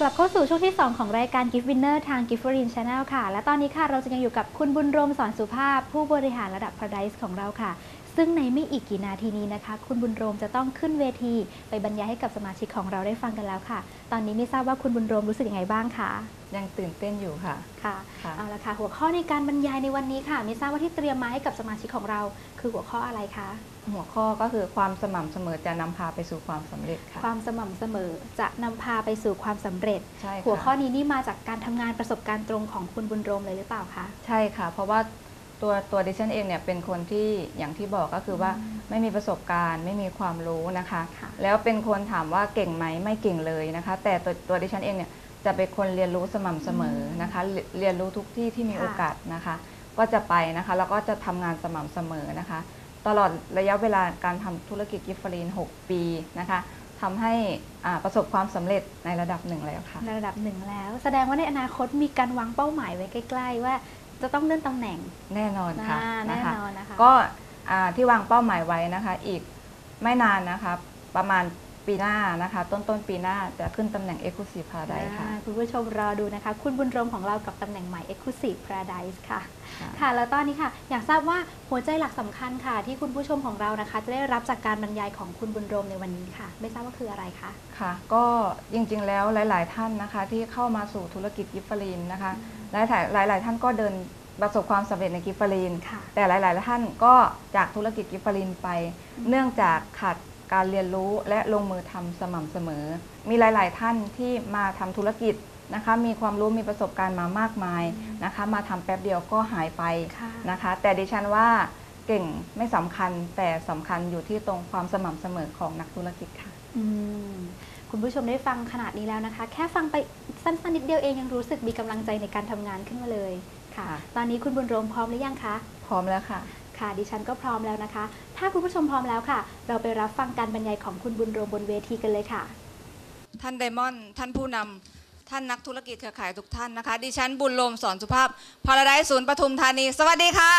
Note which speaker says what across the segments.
Speaker 1: กลับเข้าสู่ช่วงที่ 2 ของรายการ Gift Winner ทาง Gift f o r i n Channel ค่ะ และตอนนี้ค่ะเราจะยังอยู่กับคุณบุญรมสอนสุภาพ ผู้บริหารระดับ Paradise ของเราค่ะ ซึ่งในไม่อีกกี่นาทีนี้นะคะ คุณบุญรมจะต้องขึ้นเวที ไปบรรยายให้กับสมาชิกของเราได้ฟังกันแล้วค่ะ ตอนนี้ไม่ทราบว่าคุณบุญรมรู้สึกยังไงบ้างคะ
Speaker 2: ยังตื่นเต้นอยู่ค่ะ
Speaker 1: ค่ะ
Speaker 2: ค่ะ
Speaker 1: เอาละค่ะ หัวข้อในการบรรยายในวันนี้ค่ะไม่ทราบว่าที่เตรียมมาให้กับสมาชิกของเรา คือหัวข้ออะไรคะ
Speaker 2: หัวข้อก็คือความสม่ำเสมอจะนำพาไปสู่ความสำเร็จค่ะ
Speaker 1: ความสม่ำเสมอจะนำพาไปสู่ความสำเร็จ
Speaker 2: ใช่ค่ะ
Speaker 1: หัวข้อนี้นี่มาจากการทำงานประสบการณ์ตรงของคุณบุญรมเลยหรือเปล่าคะ
Speaker 2: ใช่ค่ะ เพราะว่า ตัวตัวดิฉันเองเนี่ยเป็นคนที่อย่างที่บอกก็คือว่า
Speaker 1: อืม
Speaker 2: ไม่มีประสบการณ์ ไม่มีความรู้นะคะ
Speaker 1: ค่ะ
Speaker 2: แล้วเป็นคนถามว่าเก่งไหมไม่เก่งเลยนะคะ แต่ตัวตัวดิฉันเองเนี่ยจะเป็นคนเรียนรู้สม่ำเสมอนะคะเรียเรียนรู้ทุกที่ที่มี
Speaker 1: ค่ะ
Speaker 2: โอกาสนะคะ ก็จะไปนะคะแล้วก็จะทำงานสม่ำเสมอนะคะ ตลอดระยะเวลาการทำธุรกิจกิฟฟรีน 6 ปีนะคะทำให้อ่าประสบความสำเร็จในระดับหนึ่งแล้วค่ะ
Speaker 1: ในระดับหนึ่งแล้ว แสดงว่าในอนาคตมีการวางเป้าหมายไว้ใกล้ ๆ ว่า จะต้องเลื่อนตำแหน่ง
Speaker 2: แน่นอนค่ะ
Speaker 1: อ่าแน่
Speaker 2: นะคะ
Speaker 1: นอนนะคะ
Speaker 2: ก็อ่าที่วางเป้าหมายไว้นะคะ อีกไม่นานนะคะ ประมาณ ปีหน้านะคะ ต้นต้นปีหน้าจะขึ้นตำแหน่ง Exclusive Paradise ค่ะ
Speaker 1: อ่าคุณผู้ชมรอดูนะคะ คุณบุญรมของเรากับตำแหน่งใหม่ Exclusive Paradise ค่ะ
Speaker 2: ค่ะ
Speaker 1: ค่ะ แล้วตอนนี้ค่ะ อยากทราบว่าหัวใจหลักสำคัญค่ะ ที่คุณผู้ชมของเรานะคะ จะได้รับจากการบรรยายของคุณบุญรมในวันนี้ค่ะ ไม่ทราบว่าคืออะไรคะ
Speaker 2: ค่ะ ก็จริงๆแล้วหลาย ๆ ท่านนะคะ ที่เข้ามาสู่ธุรกิจกิฟฟรีนนะคะหลายๆหลายๆท่านก็เดินประสบความสำเร็จในกิฟฟรีน
Speaker 1: ค่ะ
Speaker 2: แต่หลาย ๆ ท่านก็จากธุรกิจกิฟฟลินไป
Speaker 1: อืม
Speaker 2: เนื่องจากขาด การเรียนรู้และลงมือทำสม่ำเสมอ มีหลาย ๆ ท่านที่มาทำธุรกิจนะคะ มีความรู้มีประสบการณ์มามากมายนะคะ มาทำแป๊บเดียวก็หายไป
Speaker 1: ค่ะ
Speaker 2: นะคะ แต่ดิฉันว่าเก่งไม่สำคัญแต่สำคัญอยู่ที่ตรงความสม่ำเสมอของนักธุรกิจค่ะ
Speaker 1: อืมคุณผู้ชมได้ฟังขนาดนี้แล้วนะคะ แค่ฟังไปสั้นๆนิดเดียวเองยังรู้สึกมีกำลังใจในการทำงานขึ้นมาเลยค่ะ
Speaker 2: ค่ะ
Speaker 1: ตอนนี้คุณบุญรมพร้อมหรือยังคะ
Speaker 2: พร้อมแล้วค่ะ
Speaker 1: ค่ะ ดิฉันก็พร้อมแล้วนะคะ ถ้าคุณผู้ชมพร้อมแล้วค่ะ เราไปรับฟังการบรรยายของคุณบุญรมบนเวทีกันเลยค่ะ
Speaker 3: ท่านไดมอนด์ท่านผู้นำท่านนักธุรกิจเครือข่ายทุกท่านนะคะ ดิฉันบุญลมสอนสุภาพพาราไดศูนย์ปทุมธานี สวัสดีค่ะ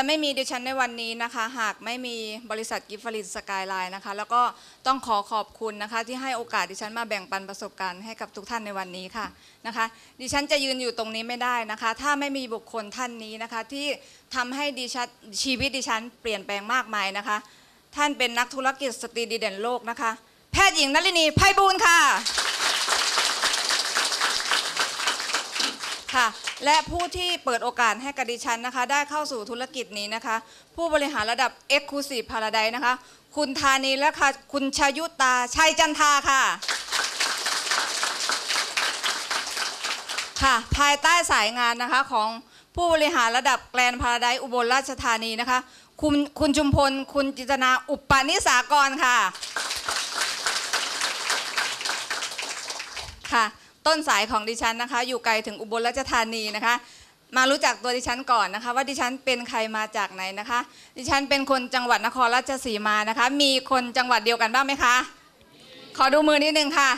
Speaker 3: จะไม่มีดิฉันในวันนี้นะคะ หากไม่มีบริษัทกิฟฟลินสกายไลน์นะคะ แล้วก็ต้องขอขอบคุณนะคะ ที่ให้โอกาสดิฉันมาแบ่งปันประสบการณ์ให้กับทุกท่านในวันนี้ค่ะนะคะ ดิฉันจะยืนอยู่ตรงนี้ไม่ได้นะคะ ถ้าไม่มีบุคคลท่านนี้นะคะ ที่ทำให้ดิฉันชีวิตดิฉันเปลี่ยนแปลงมากมายนะคะ ท่านเป็นนักธุรกิจสตรีดีเด่นโลกนะคะ แพทย์หญิงนลินีไพบูลย์ค่ะ ค่ะ และผู้ที่เปิดโอกาสให้กับดิฉันนะคะ ได้เข้าสู่ธุรกิจนี้นะคะ ผู้บริหารระดับ Exclusive Paradise นะคะ คุณธานีและค่ะคุณชยุตาชัยจันทาค่ะ ค่ะ ภายใต้สายงานนะคะของผู้บริหารระดับแกลนพาราไดอุบลราชธานีนะคะ คุณคุณจุมพล คุณจิตนา อุปปานิสากรค่ะ ค่ะ ต้นสายของดิฉันนะคะ อยู่ไกลถึงอุบลราชธานีนะคะ มารู้จักตัวดิฉันก่อนนะคะ ว่าดิฉันเป็นใครมาจากไหนนะคะ ดิฉันเป็นคนจังหวัดนครราชสีมานะคะ มีคนจังหวัดเดียวกันบ้างไหมคะ ขอดูมือนิดนึงค่ะ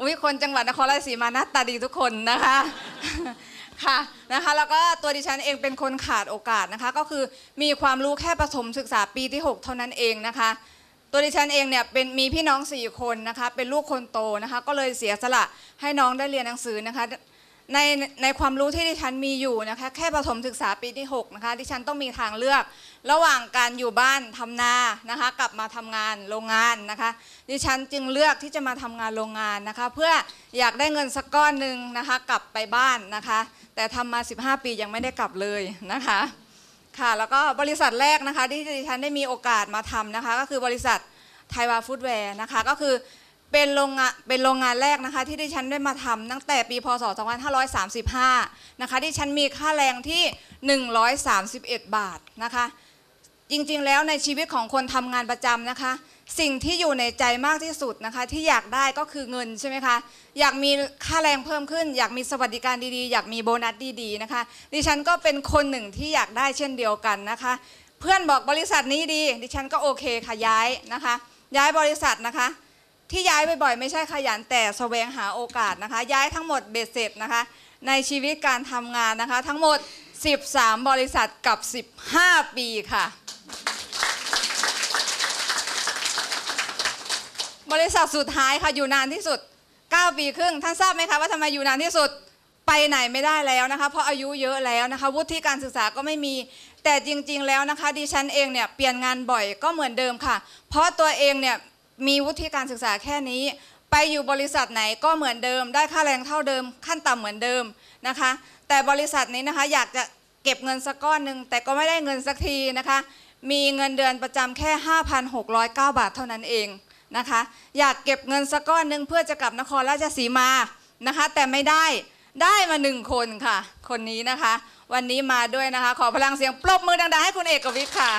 Speaker 3: อุ้ยคนจังหวัดนครราชสีมาหน้าตาดีทุกคนนะคะค่ะนะคะแล้วก็ตัวดิฉันเองเป็นคนขาดโอกาสนะคะ ก็คือมีความรู้แค่ประถมศึกษาปีที่ 6 เท่านั้นเองนะคะ ตัวดิฉันเองเนี่ยเป็นมีพี่น้อง4คนนะคะเป็นลูกคนโตนะคะ ก็เลยเสียสละให้น้องได้เรียนหนังสือนะคะในในความรู้ที่ดิฉันมีอยู่นะคะแค่ประถมศึกษาปีที่6นะคะดิฉันต้องมีทางเลือก ระหว่างการอยู่บ้านทำนานะคะกลับมาทำงานโรงงานนะคะ ดิฉันจึงเลือกที่จะมาทำงานโรงงานนะคะ เพื่ออยากได้เงินสักก้อนหนึ่งนะคะกลับไปบ้านนะคะ แต่ทำมา 15 ปียังไม่ได้กลับเลยนะคะ ค่ะ แล้วก็บริษัทแรกนะคะ ที่ดิฉันได้มีโอกาสมาทำนะคะ ก็คือบริษัทไทยวาฟู้ดแวร์นะคะ ก็คือเป็นโรงงานเป็นโรงงานแรกนะคะ ที่ดิฉันได้มาทำตั้งแต่ปีพศ 2535 นะคะที่ฉันมีค่าแรงที่ 131 บาทนะคะ จริงๆแล้วในชีวิตของคนทำงานประจำนะคะ สิ่งที่อยู่ในใจมากที่สุดนะคะ ที่อยากได้ก็คือเงินใช่ไหมคะ อยากมีค่าแรงเพิ่มขึ้น อยากมีสวัสดิการดีๆ อยากมีโบนัสดีๆนะคะ ดิฉันก็เป็นคนหนึ่งที่อยากได้เช่นเดียวกันนะคะ เพื่อนบอกบริษัทนี้ดี ดิฉันก็โอเคค่ะย้ายนะคะ ย้ายบริษัทนะคะ ที่ย้ายบ่อยๆ ไม่ใช่ขยันแต่แสวงหาโอกาสนะคะ ย้ายทั้งหมดเบ็ดเสร็จนะคะ ในชีวิตการทำงานนะคะ ทั้งหมด 13 บริษัทกับ 15 ปีค่ะ บริษัทสุดท้ายค่ะอยู่นานที่สุด 9 ปีครึ่ง ท่านทราบไหมคะว่าทำไมอยู่นานที่สุดไปไหนไม่ได้แล้วนะคะ เพราะอายุเยอะแล้วนะคะ วุฒิการศึกษาก็ไม่มี แต่จริงๆแล้วนะคะ ดิฉันเองเนี่ยเปลี่ยนงานบ่อยก็เหมือนเดิมค่ะ เพราะตัวเองเนี่ยมีวุฒิการศึกษาแค่นี้ ไปอยู่บริษัทไหนก็เหมือนเดิม ได้ค่าแรงเท่าเดิม ขั้นต่ำเหมือนเดิมนะคะ แต่บริษัทนี้นะคะอยากจะเก็บเงินสักก้อนหนึ่งแต่ก็ไม่ได้เงินสักทีนะคะ มีเงินเดือนประจำแค่ 5,609 บาทเท่านั้นเอง นะคะ อยากเก็บเงินสักก้อนหนึ่งเพื่อจะกลับนครราชสีมานะคะ แต่ไม่ได้ได้มาหนึ่งคนค่ะ คนนี้นะคะ วันนี้มาด้วยนะคะ ขอพลังเสียงปรบมือดังๆให้คุณเอกวิทย์ค่ะ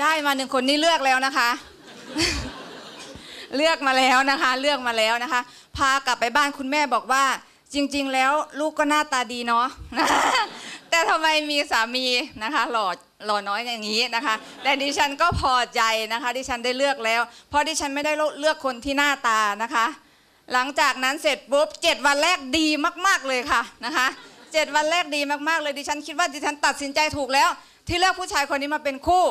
Speaker 3: ได้มาหนึ่งคนนี่เลือกแล้วนะคะ เลือกมาแล้วนะคะ เลือกมาแล้วนะคะ พากลับไปบ้านคุณแม่บอกว่า จริง ๆ แล้วลูกก็หน้าตาดีเนาะ ทำไมมีสามีนะคะ หล่อหล่อน้อยอย่างนี้นะคะ แต่ดิฉันก็พอใจนะคะ ดิฉันได้เลือกแล้ว เพราะดิฉันไม่ได้เลือกคนที่หน้าตานะคะ หลังจากนั้นเสร็จปุ๊บเจ็ดวันแรกดีมาก ๆเลยค่ะนะคะเจ็ดวันแรกดีมากๆเลยดิฉันคิดว่าดิฉันตัดสินใจถูกแล้ว ที่เลือกผู้ชายคนนี้มาเป็นคู่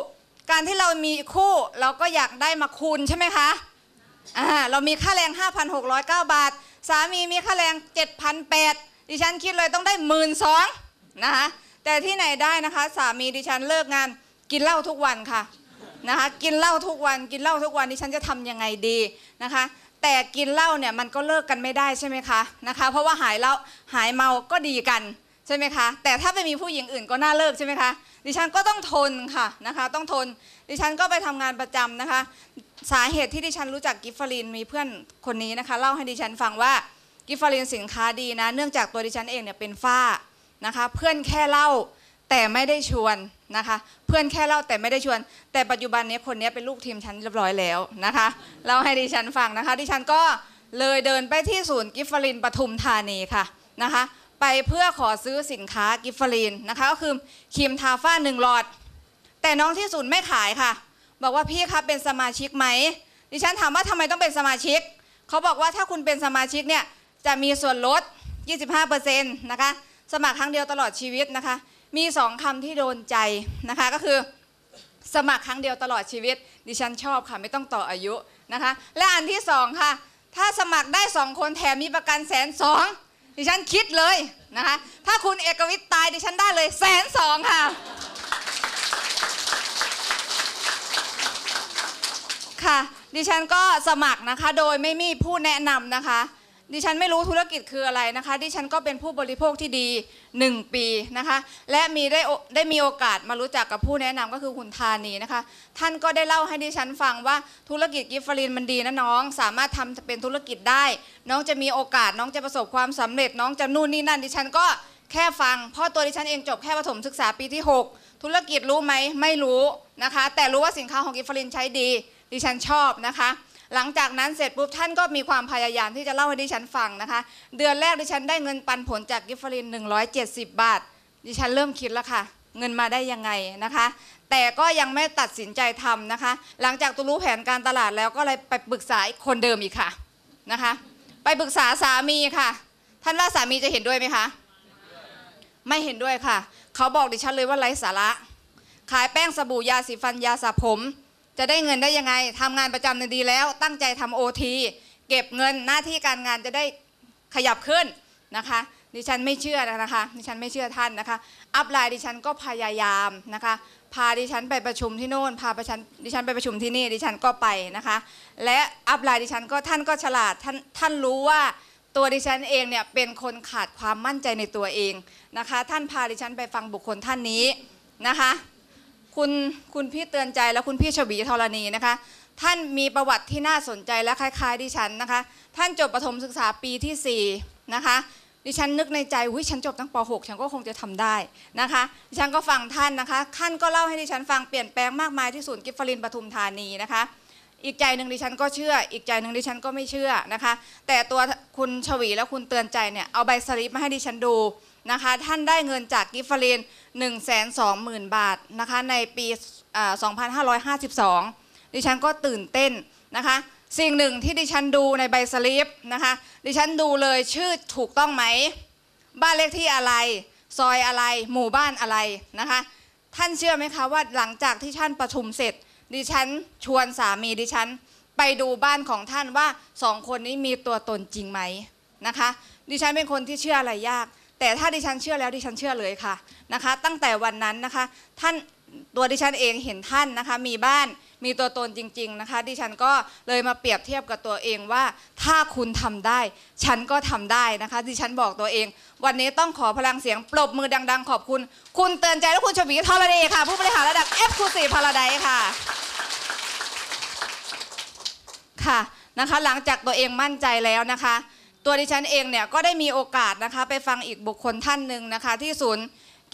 Speaker 3: การที่เรามีคู่เราก็อยากได้มาคูณใช่ไหมคะอ่าเรามีค่าแรง 5,609 บาท สามีมีค่าแรง 7,800ดิฉันคิดเลยต้องได้หมื่นสองนะคะ แต่ที่ไหนได้นะคะ สามีดิฉันเลิกงานกินเหล้าทุกวันค่ะนะคะกินเหล้าทุกวันกินเหล้าทุกวันดิฉันจะทำยังไงดีนะคะ แต่กินเหล้าเนี่ยมันก็เลิกกันไม่ได้ใช่ไหมคะนะคะ เพราะว่าหายเหล้าหายเมาก็ดีกันใช่ไหมคะ แต่ถ้าไปมีผู้หญิงอื่นก็น่าเลิกใช่ไหมคะ ดิฉันก็ต้องทนค่ะนะคะ ต้องทน ดิฉันก็ไปทำงานประจำนะคะ สาเหตุที่ดิฉันรู้จักกิฟฟารินมีเพื่อนคนนี้นะคะ เล่าให้ดิฉันฟังว่ากิฟฟารินสินค้าดีนะ เนื่องจากตัวดิฉันเองเนี่ยเป็นฝ้า นะคะ เพื่อนแค่เล่าแต่ไม่ได้ชวนนะคะ เพื่อนแค่เล่าแต่ไม่ได้ชวน แต่ปัจจุบันนี้คนนี้เป็นลูกทีมฉันเรียบร้อยแล้วนะคะเล่าให้ดิฉันฟังนะคะ ดิฉันก็เลยเดินไปที่ศูนย์กิฟฟารินปทุมธานีค่ะนะคะ ไปเพื่อขอซื้อสินค้ากิฟฟารินนะคะก็คือครีมทาฝ้าหนึ่งหลอด แต่น้องที่ศูนย์ไม่ขายค่ะ บอกว่าพี่ครับเป็นสมาชิกไหมดิฉันถามว่าทำไมต้องเป็นสมาชิกเขาบอกว่าถ้าคุณเป็นสมาชิกเนี่ยจะมีส่วนลด 25%นะคะ สมัครครั้งเดียวตลอดชีวิตนะคะ มีสองคำที่โดนใจนะคะก็คือสมัครครั้งเดียวตลอดชีวิต ดิฉันชอบค่ะไม่ต้องต่ออายุนะคะ และอันที่สองค่ะ ถ้าสมัครได้สองคนแถมมีประกันแสนสองดิฉันคิดเลยนะคะ ถ้าคุณเอกวิทย์ตายดิฉันได้เลยแสนสองค่ะ ค่ะ ดิฉันก็สมัครนะคะ โดยไม่มีผู้แนะนำนะคะ ดิฉันไม่รู้ธุรกิจคืออะไรนะคะ ดิฉันก็เป็นผู้บริโภคที่ดี 1 ปีนะคะ และมีได้ได้มีโอกาสมารู้จักกับผู้แนะนำก็คือคุณธานีนะคะ ท่านก็ได้เล่าให้ดิฉันฟังว่าธุรกิจกิฟฟารินมันดีนะน้อง สามารถทำเป็นธุรกิจได้ น้องจะมีโอกาสน้องจะประสบความสำเร็จ น้องจะนู่นนี่นั่น ดิฉันก็แค่ฟังเพราะตัวดิฉันเองจบแค่ประถมศึกษาปีที่ 6 ธุรกิจรู้ไหมไม่รู้นะคะ แต่รู้ว่าสินค้าของกิฟฟารินใช้ดี ดิฉันชอบนะคะ หลังจากนั้นเสร็จปุ๊บท่านก็มีความพยายามที่จะเล่าให้ดิฉันฟังนะคะ เดือนแรกดิฉันได้เงินปันผลจากกิฟฟริน 170 บาท ดิฉันเริ่มคิดแล้วค่ะ เงินมาได้ยังไงนะคะ แต่ก็ยังไม่ตัดสินใจทำนะคะ หลังจากตัวรู้แผนการตลาดแล้วก็เลยไปปรึกษาคนเดิมอีกค่ะนะคะ ไปปรึกษาสามีค่ะ ท่านว่าสามีจะเห็นด้วยไหมคะ ไม่เห็นด้วยค่ะ เขาบอกดิฉันเลยว่าไร้สาระ ขายแป้งสบู่ยาสีฟันยาสระผม จะได้เงินได้ยังไงทำงานประจำดีแล้ว ตั้งใจทำโอทีเก็บเงินหน้าที่การงานจะได้ขยับขึ้นนะคะดิฉันไม่เชื่อนะคะดิฉันไม่เชื่อท่านนะคะ อัพไลน์ดิฉันก็พยายามนะคะ พาดิฉันไปประชุมที่โน่น พาประชันดิฉันไปประชุมที่นี่ดิฉันก็ไปนะคะ และอัพไลน์ดิฉันก็ท่านก็ฉลาดท่านท่านรู้ว่าตัวดิฉันเองเนี่ยเป็นคนขาดความมั่นใจในตัวเองนะคะ ท่านพาดิฉันไปฟังบุคคลท่านนี้นะคะ คุณคุณพี่เตือนใจและคุณพี่ฉวีธรณีนะคะ ท่านมีประวัติที่น่าสนใจและคล้ายๆดิฉันนะคะ ท่านจบประถมศึกษาปีที่4นะคะดิฉันนึกในใจวิฉันจบตั้งป .6 ฉันก็คงจะทำได้นะคะดิฉันก็ฟังท่านนะคะท่านก็เล่าให้ดิฉันฟังเปลี่ยนแปลงมากมายที่ศูนย์กิฟฟลินปทุมธานีนะคะ อีกใจหนึ่งดิฉันก็เชื่อ อีกใจหนึ่งดิฉันก็ไม่เชื่อนะคะ แต่ตัวคุณชวีและคุณเตือนใจเนี่ยเอาใบสลิปมาให้ดิฉันดู นะคะท่านได้เงินจากกิฟฟลิน1 2 0 0 0 0 บาทนะคะในปีอ่า2552 ดิฉันก็ตื่นเต้นนะคะสิ่งหนึ่งที่ดิฉันดูในใบสลิปนะคะดิฉันดูเลยชื่อถูกต้องไหม บ้านเลขที่อะไร ซอยอะไรหมู่บ้านอะไรนะคะท่านเชื่อไหมคะว่าหลังจากที่ท่านประชุมเสร็จ ดิฉันชวนสามีดิฉันไปดูบ้านของท่านว่าสองคนนี้มีตัวตนจริงไหมนะคะดิฉันเป็นคนที่เชื่ออะไรยาก แต่ถ้าดิฉันเชื่อแล้วดิฉันเชื่อเลยค่ะนะคะ ตั้งแต่วันนั้นนะคะท่านตัวดิฉันเองเห็นท่านนะคะ มีบ้านมีตัวตนจริง ๆนะคะ ดิฉันก็เลยมาเปรียบเทียบกับตัวเองว่า ถ้าคุณทำได้ ฉันก็ทำได้นะคะ ดิฉันบอกตัวเอง วันนี้ต้องขอพลังเสียงปรบมือดัง ๆ ขอบคุณ คุณเตือนใจและคุณชวีทอรเดย์ค่ะ ผู้บริหารระดับ f อ c l u s i v e Paradise ค่ะค่ะนะคะ หลังจากตัวเองมั่นใจแล้วนะคะ ตัวดิฉันเองเนี่ยก็ได้มีโอกาสนะคะไปฟังอีกบุคคลท่านหนึ่งนะคะ ที่ศูนย์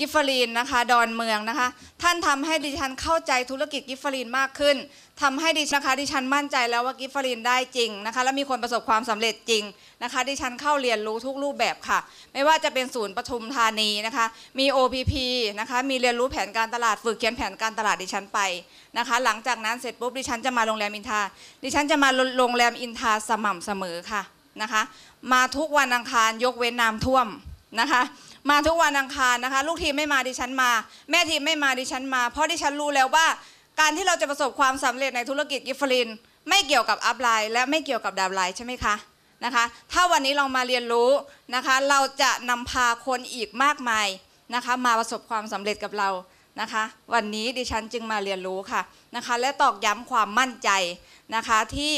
Speaker 3: กิฟฟอรีนนะคะดอนเมืองนะคะ ท่านทำให้ดิฉันเข้าใจธุรกิจกิฟฟอรีนมากขึ้นทำให้ดิฉันนะคะดิฉันมั่นใจแล้วว่ากิฟฟอรีนได้จริงนะคะ และมีคนประสบความสำเร็จจริงนะคะ ดิฉันเข้าเรียนรู้ทุกรูปแบบค่ะ ไม่ว่าจะเป็นศูนย์ปทุมธานีนะคะ มี OPP นะคะ มีเรียนรู้แผนการตลาดฝึกเขียนแผนการตลาดดิฉันไปนะคะ หลังจากนั้นเสร็จปุ๊บดิฉันจะมาโรงแรมอินทาดิฉันจะมาโรงแรมอินทาสม่ำเสมอค่ะ นะคะ มาทุกวันอังคารยกเว้นน้ำท่วมนะคะ มาทุกวันอังคารนะคะ ลูกทีมไม่มาดิฉันมา แม่ทีมไม่มาดิฉันมา เพราะดิฉันรู้แล้วว่า การที่เราจะประสบความสำเร็จในธุรกิจกิฟฟลิน ไม่เกี่ยวกับอัพไลน์และไม่เกี่ยวกับดาวไลน์ใช่ไหมคะนะคะ ถ้าวันนี้เรามาเรียนรู้นะคะ เราจะนำพาคนอีกมากมายนะคะ มาประสบความสำเร็จกับเรานะคะ วันนี้ดิฉันจึงมาเรียนรู้ค่ะนะคะ และตอกย้ำความมั่นใจนะคะที่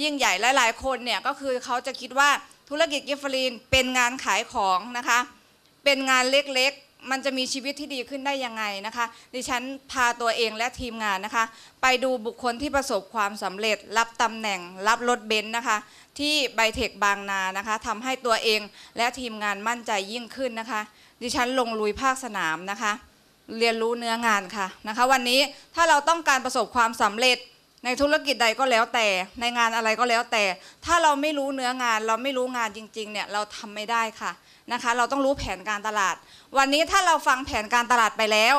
Speaker 3: ยิ่งใหญ่หลายๆคนเนี่ยก็คือเขาจะคิดว่าธุรกิจกิฟฟลินเป็นงานขายของนะคะ เป็นงานเล็กๆ มันจะมีชีวิตที่ดีขึ้นได้ยังไงนะคะ ดิฉันพาตัวเองและทีมงานนะคะ ไปดูบุคคลที่ประสบความสำเร็จ รับตำแหน่ง รับรถเบนซ์นะคะ ที่ไบเทคบางนานะคะทำให้ตัวเองและทีมงานมั่นใจยิ่งขึ้นนะคะ ดิฉันลงลุยภาคสนามนะคะ เรียนรู้เนื้องานค่ะนะคะ วันนี้ถ้าเราต้องการประสบความสำเร็จ ในธุรกิจใดก็แล้วแต่ ในงานอะไรก็แล้วแต่ ถ้าเราไม่รู้เนื้องาน เราไม่รู้งานจริงๆเนี่ยเราทำไม่ได้ค่ะนะคะ เราต้องรู้แผนการตลาด วันนี้ถ้าเราฟังแผนการตลาดไปแล้ว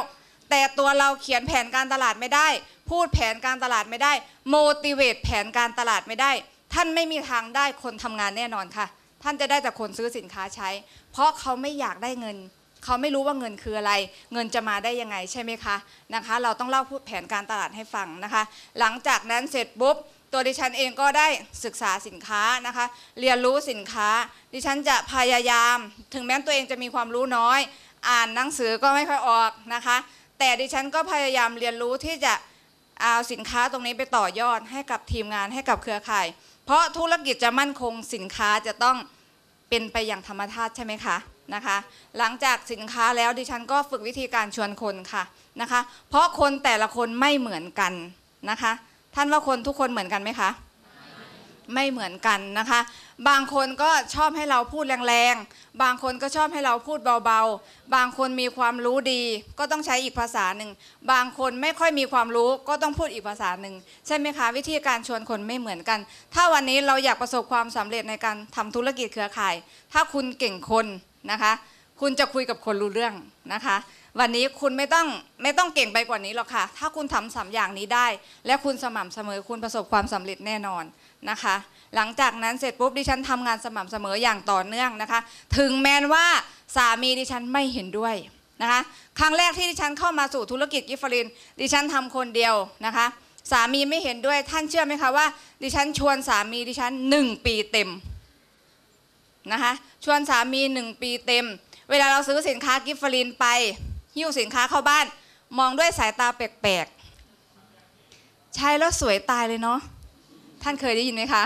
Speaker 3: แต่ตัวเราเขียนแผนการตลาดไม่ได้ พูดแผนการตลาดไม่ได้ motivate แผนการตลาดไม่ได้ ท่านไม่มีทางได้คนทำงานแน่นอนค่ะ ท่านจะได้แต่คนซื้อสินค้าใช้ เพราะเขาไม่อยากได้เงิน เขาไม่รู้ว่าเงินคืออะไร เงินจะมาได้ยังไงใช่ไหมคะนะคะ เราต้องเล่าแผนการตลาดให้ฟังนะคะ หลังจากนั้นเสร็จปุ๊บตัวดิฉันเองก็ได้ศึกษาสินค้านะคะ เรียนรู้สินค้า ดิฉันจะพยายาม ถึงแม้ตัวเองจะมีความรู้น้อย อ่านหนังสือก็ไม่ค่อยออกนะคะ แต่ดิฉันก็พยายามเรียนรู้ที่จะเอาสินค้าตรงนี้ไปต่อยอดให้กับทีมงานให้กับเครือข่าย เพราะธุรกิจจะมั่นคงสินค้าจะต้องเป็นไปอย่างธรรมชาติใช่ไหมคะ นะคะ หลังจากสินค้าแล้วดิฉันก็ฝึกวิธีการชวนคนค่ะนะคะ เพราะคนแต่ละคนไม่เหมือนกันนะคะ ท่านว่าคนทุกคนเหมือนกันไหมคะไม่เหมือนกันนะคะ บางคนก็ชอบให้เราพูดแรงๆ บางคนก็ชอบให้เราพูดเบาๆ บางคนมีความรู้ดี ก็ต้องใช้อีกภาษาหนึ่ง บางคนไม่ค่อยมีความรู้ก็ต้องพูดอีกภาษาหนึ่งใช่ไหมคะ วิธีการชวนคนไม่เหมือนกัน ถ้าวันนี้เราอยากประสบความสำเร็จในการทำธุรกิจเครือข่าย ถ้าคุณเก่งคน นะคะ คุณจะคุยกับคนรู้เรื่องนะคะ วันนี้คุณไม่ต้องไม่ต้องเก่งไปกว่านี้หรอกค่ะ ถ้าคุณทำสามอย่างนี้ได้ และคุณสม่ำเสมอคุณประสบความสำเร็จแน่นอนนะคะ หลังจากนั้นเสร็จปุ๊บดิฉันทำงานสม่ำเสมออย่างต่อเนื่องนะคะ ถึงแม้ว่าสามีดิฉันไม่เห็นด้วยนะคะ ครั้งแรกที่ดิฉันเข้ามาสู่ธุรกิจกิฟฟลิน ดิฉันทำคนเดียวนะคะสามีไม่เห็นด้วยท่านเชื่อไหมคะว่า ดิฉันชวนสามีดิฉันหนึ่งปีเต็ม นะคะชวนสามีหนึ่งปีเต็ม เวลาเราซื้อสินค้ากิฟฟลินไป หิ้วสินค้าเข้าบ้าน มองด้วยสายตาแปลกๆ ใช้แล้วสวยตายเลยเนาะท่านเคยได้ยินไหมคะ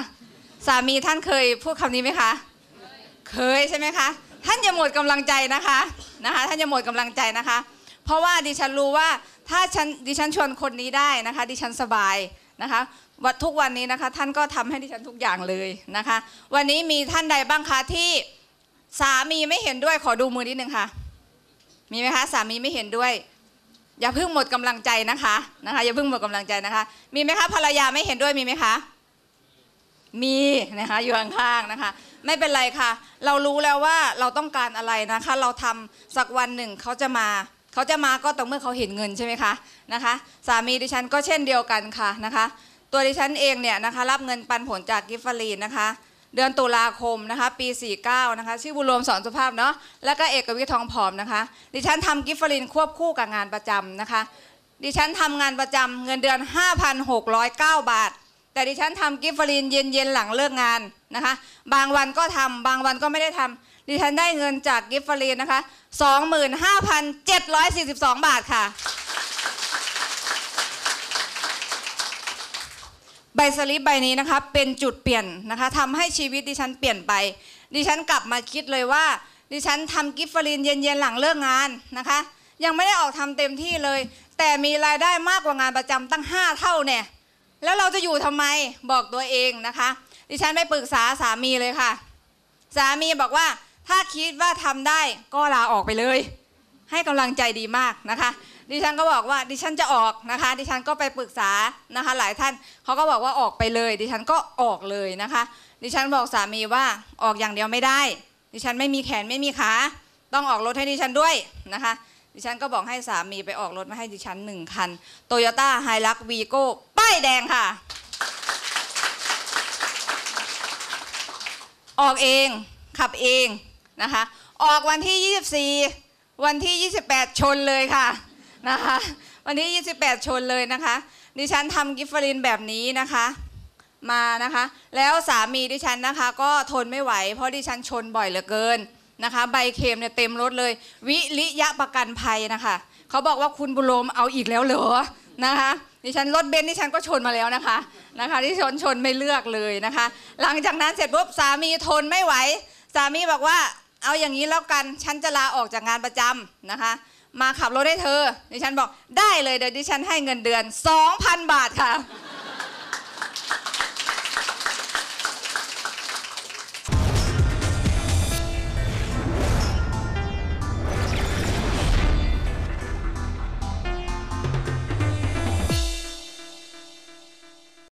Speaker 3: สามีท่านเคยพูดคำนี้ไหมคะ เคยใช่ไหมคะท่านจะหมดกำลังใจนะคะนะคะ ท่านจะหมดกำลังใจนะคะ เพราะว่าดิฉันรู้ว่าถ้าฉันดิฉันชวนคนนี้ได้นะคะ ดิฉันสบายนะคะ วันทุกวันนี้นะคะท่านก็ทำให้ดิฉันทุกอย่างเลยนะคะ วันนี้มีท่านใดบ้างคะที่สามีไม่เห็นด้วยขอดูมือนิดนึงค่ะ มีไหมคะสามีไม่เห็นด้วย อย่าเพิ่งหมดกำลังใจนะคะนะคะ อย่าเพิ่งหมดกำลังใจนะคะ มีไหมคะภรรยาไม่เห็นด้วยมีไหมคะมีนะคะอยู่ข้างๆนะคะ ไม่เป็นไรค่ะ เรารู้แล้วว่าเราต้องการอะไรนะคะ เราทำสักวันหนึ่งเขาจะมาเขาจะมาก็ต่อเมื่อเขาเห็นเงินใช่ไหมคะนะคะ สามีดิฉันก็เช่นเดียวกันค่ะนะคะ ตัวดิฉันเองเนี่ยนะคะรับเงินปันผลจากกิฟฟารีนนะคะเดือนตุลาคมนะคะปี 49 นะคะชื่อบุญรวมสอนสุภาพเนาะแล้วก็เอกวิทย์ทองผอมนะคะ ดิฉันทำกิฟฟารีนควบคู่กับงานประจำนะคะ ดิฉันทำงานประจำเงินเดือน 5,609 บาท แต่ดิฉันทำกิฟต์ฟรีนเย็นๆหลังเลิกงานนะคะ บางวันก็ทำบางวันก็ไม่ได้ทำดิฉันได้เงินจากกิฟต์ฟรีนนะคะ 25,742 บาทค่ะ ใบสลิปใบนี้นะคะเป็นจุดเปลี่ยนนะคะทำให้ชีวิตดิฉันเปลี่ยนไป ดิฉันกลับมาคิดเลยว่า ดิฉันทำกิฟฟรีนเย็นๆหลังเลิกงานนะคะ ยังไม่ได้ออกทำเต็มที่เลย แต่มีรายได้มากกว่างานประจำตั้ง 5 เท่าเนี่ยแล้วเราจะอยู่ทำไมบอกตัวเองนะคะ ดิฉันไปปรึกษาสามีเลยค่ะ สามีบอกว่าถ้าคิดว่าทำได้ก็ลาออกไปเลย ให้กำลังใจดีมากนะคะ ดิฉันก็บอกว่าดิฉันจะออกนะคะ ดิฉันก็ไปปรึกษานะคะ หลายท่านเขาก็บอกว่าออกไปเลย ดิฉันก็ออกเลยนะคะ ดิฉันบอกสามีว่าออกอย่างเดียวไม่ได้ ดิฉันไม่มีแขนไม่มีขาต้องออกรถให้ดิฉันด้วยนะคะ ดิฉันก็บอกให้สามีไปออกรถมาให้ดิฉันหนึ่งคันโตโยต้าไฮรักวีโก้ป้ายแดงค่ะ ออกเองขับเองนะคะ ออกวันที่ 24 วันที่ 28 ชนเลยค่ะ นะคะ วันที่28 ชนเลยนะคะ ดิฉันทำกิฟฟรินแบบนี้นะคะ มานะคะ แล้วสามีดิฉันนะคะ ก็ทนไม่ไหว เพราะดิฉันชนบ่อยเหลือเกินนะคะ ใบเค็มเนี่ยเต็มรถเลย วิริยะประกันภัยนะคะเขาบอกว่าคุณบุโรมเอาอีกแล้วเหรอนะคะดิฉันรถเบนซ์ดิฉันก็ชนมาแล้วนะคะนะคะที่ชนชนไม่เลือกเลยนะคะ หลังจากนั้นเสร็จปุ๊บสามีทนไม่ไหว สามีบอกว่าเอาอย่างนี้แล้วกันฉันจะลาออกจากงานประจำนะคะ มาขับรถให้เธอ ดิฉันบอกได้เลยเดี๋ยวดิฉันให้เงินเดือน 2,000 บาทค่ะ